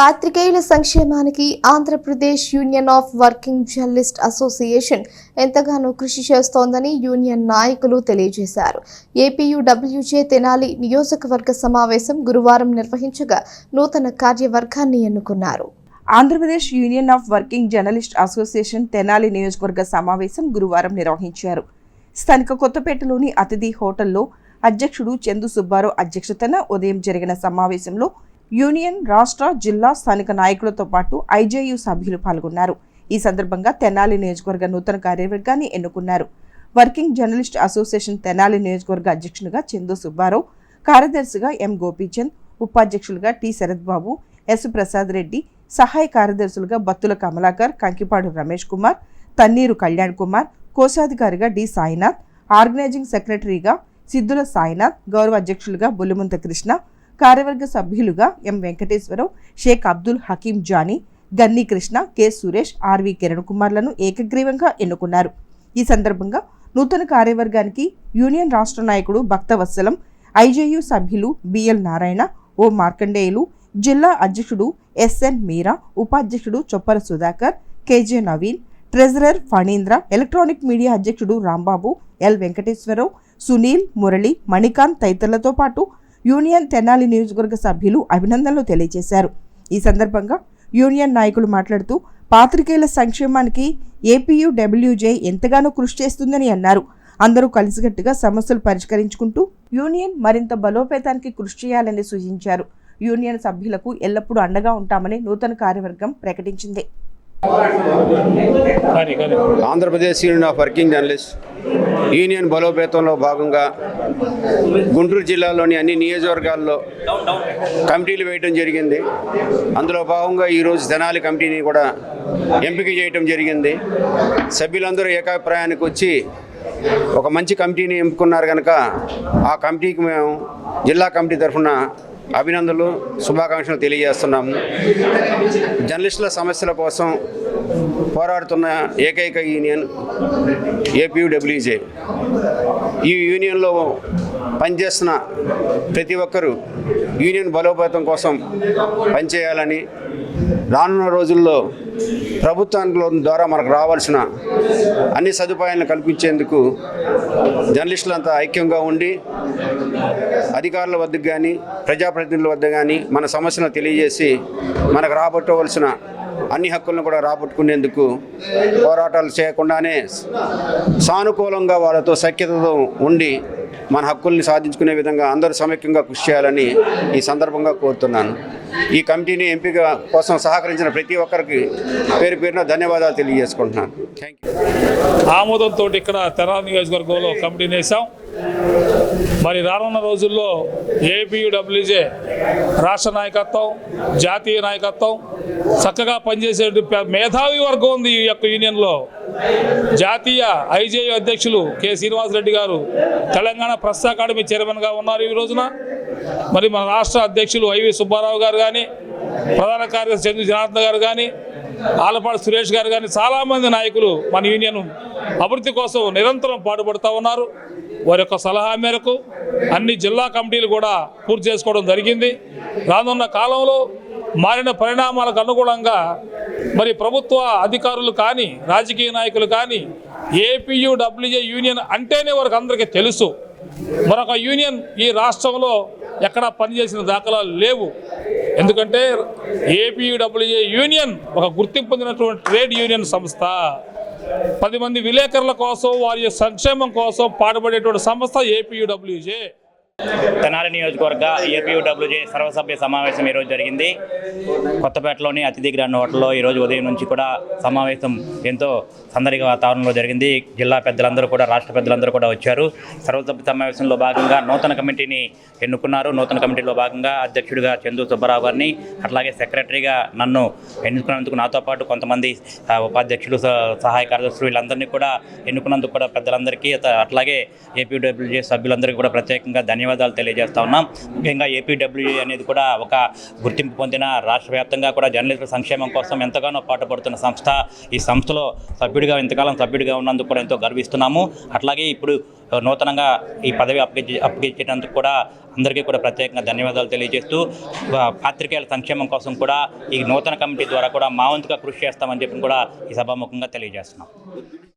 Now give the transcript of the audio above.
పాత్రికేయుల సంక్షేమానికి Andhra Pradesh Union of Working Journalist Association ఎంతగానో కృషి చేస్తోందని యూనియన్ నాయకులు తెలియజేశారు. ఏపీయూడబ్ల్యూజే తెనాలి నియోజకవర్గ సమావేశం గురువారం నిర్వహించగా నూతన కార్యవర్గాన్ని ఎన్నుకున్నారు. Andhra Pradesh Union of Working Journalist Association Tenali నియోజకవర్గ సమావేశం గురువారం నిర్వహించారు. స్థానిక కొత్తపేటలోని అతిథి హోటల్లో అధ్యక్షుడు చందు సుబ్బారావు అధ్యక్షతన ఉదయం జరిగిన సమావేశంలో యూనియన్ రాష్ట్ర జిల్లా స్థానిక నాయకులతో పాటు ఐజేయు సభ్యులు పాల్గొన్నారు. ఈ సందర్భంగా తెనాలి నియోజకవర్గ నూతన కార్యవర్గాన్ని ఎన్నుకున్నారు. వర్కింగ్ జర్నలిస్ట్ అసోసియేషన్ తెనాలి నియోజకవర్గ అధ్యక్షునిగా చందు సుబ్బారావు కార్యదర్శిగా ఎం గోపీచంద్ ఉపాధ్యక్షులుగా టి శరత్ బాబు ఎస్ ప్రసాద్ రెడ్డి సహాయ కార్యదర్శులుగా బత్తుల కమలాకర్ కంకిపాడు రమేష్ కుమార్ తన్నీరు కళ్యాణ్ కుమార్ కోశాధికారిగా డి సాయినాథ్ ఆర్గనైజింగ్ సెక్రటరీగా సిద్ధుల సాయినాథ్ గౌరవ అధ్యక్షులుగా బుల్లిమంత కృష్ణ కార్యవర్గ సభ్యులుగా M Venkateswararao Sheikh Abdul Hakeem Jani Ganni Krishna K Suresh RV Kiran కుమార్లను ఏకగ్రీవంగా ఎన్నుకున్నారు. ఈ సందర్భంగా నూతన కార్యవర్గానికి యూనియన్ రాష్ట్ర నాయకుడు భక్తవత్సలం ఐజేయు సభ్యులు బిఎల్ నారాయణ ఓ మార్కండేయులు జిల్లా అధ్యక్షుడు ఎస్ఎన్ మీరా ఉపాధ్యక్షుడు Choppara Sudhakar KJ Naveen treasurer Phanindra electronic media అధ్యక్షుడు రాంబాబు ఎల్. వెంకటేశ్వరరావు సునీల్ మురళి మణికాంత్ తదితరులతో పాటు యూనియన్ తెనాలి నియోజకవర్గ సభ్యులు అభినందనలు తెలియజేశారు. ఈ సందర్భంగా యూనియన్ నాయకులు మాట్లాడుతూ పాత్రికేయుల సంక్షేమానికి ఏపీయూడబ్ల్యూజే ఎంతగానో కృషి చేస్తుందని అన్నారు. అందరూ కలిసికట్టుగా సమస్యలు పరిష్కరించుకుంటూ యూనియన్ మరింత బలోపేతానికి కృషి చేయాలని సూచించారు. యూనియన్ సభ్యులకు ఎల్లప్పుడూ అండగా ఉంటామని నూతన కార్యవర్గం ప్రకటించింది. Andhra Pradesh union of working journalist union బలోపేతంలో భాగంగా గుంటూరు జిల్లాలోని అన్ని నియోజకవర్గాల్లో కమిటీలు వేయడం జరిగింది. అందులో భాగంగా ఈరోజు తెనాలి కమిటీని కూడా ఎంపిక చేయటం జరిగింది. సభ్యులందరూ ఏకాభిప్రాయానికి వచ్చి ఒక మంచి కమిటీని ఎంపుకున్నారు కనుక ఆ కమిటీకి మేము జిల్లా కమిటీ తరఫున అభినందనలు శుభాకాంక్షలు తెలియజేస్తున్నాము. జర్నలిస్టుల సమస్యల కోసం పోరాడుతున్న ఏకైక యూనియన్ ఏపీడబ్ల్యూజే. ఈ యూనియన్లో పనిచేస్తున్న ప్రతి ఒక్కరూ యూనియన్ బలోపేతం కోసం పనిచేయాలని రానున్న రోజుల్లో ప్రభుత్వాల ద్వారా మనకు రావాల్సిన అన్ని సదుపాయాలను కల్పించేందుకు జర్నలిస్టులంతా ఐక్యంగా ఉండి అధికారుల వద్దకు కానీ ప్రజాప్రతినిధుల వద్ద కానీ మన సమస్యలను తెలియజేసి మనకు రాబట్టవలసిన అన్ని హక్కులను కూడా రాబట్టుకునేందుకు పోరాటాలు చేయకుండానే సానుకూలంగా వాళ్ళతో సఖ్యతతో ఉండి మన హక్కుల్ని సాధించుకునే విధంగా అందరూ సమైక్యంగా కృషి చేయాలని ఈ సందర్భంగా కోరుతున్నాను. ఈ కమిటీని ఎంపిక కోసం సహకరించిన ప్రతి ఒక్కరికి పేరు పేరున ధన్యవాదాలు తెలియజేసుకుంటున్నాను. థ్యాంక్ యూ ఆమోదంతో ఇక్కడ తెరాల నియోజకవర్గంలో కమిటీని వేసాం మరి రానున్న రోజుల్లో ఏపీడబ్ల్యూజే రాష్ట్ర నాయకత్వం జాతీయ నాయకత్వం చక్కగా పనిచేసే మేధావి వర్గం ఉంది ఈ యొక్క యూనియన్లో. జాతీయ ఐజేయు అధ్యక్షులు కె శ్రీనివాసరెడ్డి గారు తెలంగాణ ప్రెస్ అకాడమీ చైర్మన్గా ఉన్నారు ఈ రోజున. మరి మన రాష్ట్ర అధ్యక్షులు ఐవి సుబ్బారావు గారు కానీ ప్రధాన కార్యదర్శి చంద్ర జనార్దన్ గారు కానీ ఆలపాడు సురేష్ గారు కానీ చాలామంది నాయకులు మన యూనియన్ అభివృద్ధి కోసం నిరంతరం పాటుపడుతూ ఉన్నారు. వారి యొక్క సలహా మేరకు అన్ని జిల్లా కమిటీలు కూడా పూర్తి చేసుకోవడం జరిగింది. రానున్న కాలంలో మారిన పరిణామాలకు అనుగుణంగా మరి ప్రభుత్వ అధికారులు కానీ రాజకీయ నాయకులు కానీ ఏపీయూడబ్ల్యూజే యూనియన్ అంటేనే వారికి అందరికీ తెలుసు. మరొక యూనియన్ ఈ రాష్ట్రంలో ఎక్కడా పనిచేసిన దాఖలాలు లేవు. ఎందుకంటే ఏపీయూడబ్ల్యూజే యూనియన్ ఒక గుర్తింపు పొందినటువంటి ట్రేడ్ యూనియన్ సంస్థ. పది మంది విలేకరుల కోసం వారి సంక్షేమం కోసం పాటుపడేటువంటి సంస్థ ఏపీయూడబ్ల్యూజే. తెనాలి నియోజకవర్గ ఏపీయూడబ్ల్యూజే సర్వసభ్య సమావేశం ఈరోజు జరిగింది. కొత్తపేటలోని అతిథి గ్రాండ్ హోటల్లో ఈరోజు ఉదయం నుంచి కూడా సమావేశం ఎంతో సందడిగా వాతావరణంలో జరిగింది. జిల్లా పెద్దలందరూ కూడా రాష్ట్ర పెద్దలందరూ కూడా వచ్చారు. సర్వసభ్య సమావేశంలో భాగంగా నూతన కమిటీని ఎన్నుకున్నారు. నూతన కమిటీలో భాగంగా అధ్యక్షుడిగా చందు సుబ్బారావు గారిని అట్లాగే సెక్రటరీగా నన్ను ఎన్నుకున్నందుకు నాతో పాటు కొంతమంది ఉపాధ్యక్షులు స- సహాయ కార్యదర్శులు వీళ్ళందరినీ కూడా ఎన్నుకున్నందుకు కూడా పెద్దలందరికీ అట్లాగే ఏపీడబ్ల్యూజే సభ్యులందరికీ కూడా ప్రత్యేకంగా ధన్యవాదాలు ధన్యవాదాలు తెలియజేస్తా ఉన్నాం. ముఖ్యంగా ఏపీడబ్ల్యూఏ అనేది కూడా ఒక గుర్తింపు పొందిన రాష్ట్ర వ్యాప్తంగా కూడా జర్నలిస్టుల సంక్షేమం కోసం ఎంతగానో పాటుపడుతున్న సంస్థ. ఈ సంస్థలో సభ్యుడిగా ఇంతకాలం సభ్యుడిగా ఉన్నందుకు కూడా ఎంతో గర్విస్తున్నాము. అట్లాగే ఇప్పుడు నూతనంగా ఈ పదవి అప్పగించి అప్పగించినందుకు కూడా అందరికీ కూడా ప్రత్యేకంగా ధన్యవాదాలు తెలియజేస్తూ పాత్రికేయుల సంక్షేమం కోసం కూడా ఈ నూతన కమిటీ ద్వారా కూడా మా వంతుగా కృషి చేస్తామని చెప్పి కూడా ఈ సభాముఖంగా తెలియజేస్తున్నాం.